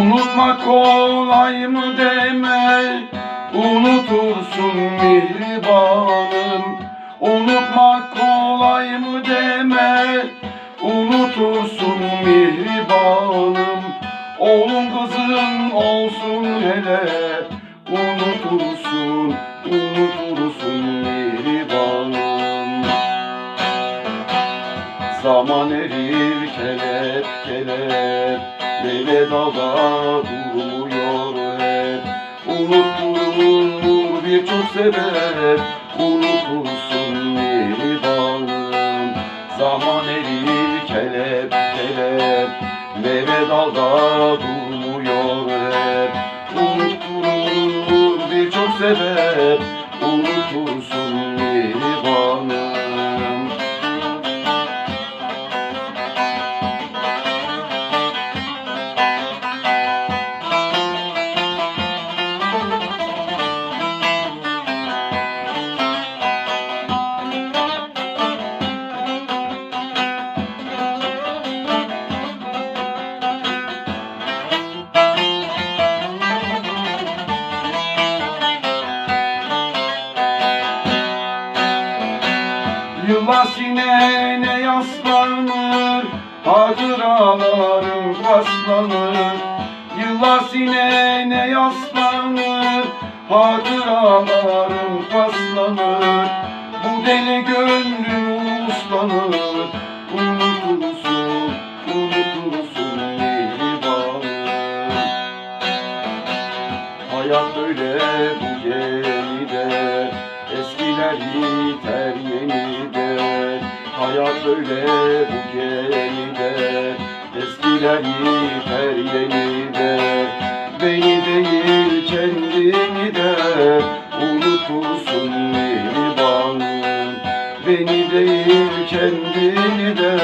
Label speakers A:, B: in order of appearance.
A: Unutmak kolay mı deme Unutursun mihribanım. Unutmak kolay mı deme Unutursun mihribanım. Oğlum kızın olsun hele. Unutursun, unutursun Zaman erir kelep kelep Lele dala durmuyor hep. Unutturur birçok sebep Unutursun mihribanım Zaman erir kelep kelep Lele dalda durmuyor hep. Unutturur birçok sebep Unutursun Yıllar sinene yaslanır? Hatıralarım paslanır Yıllar sinene yaslanır? Hatıralarım paslanır Bu deli gönlüm uslanır. Unutursun, unutursun mihribanım Hayat böyle bu gemide. Eskiler yenide Böyle bu gemide Eskiler biter yenide Beni değil kendini de Unutursun mihribanım Beni değil kendini de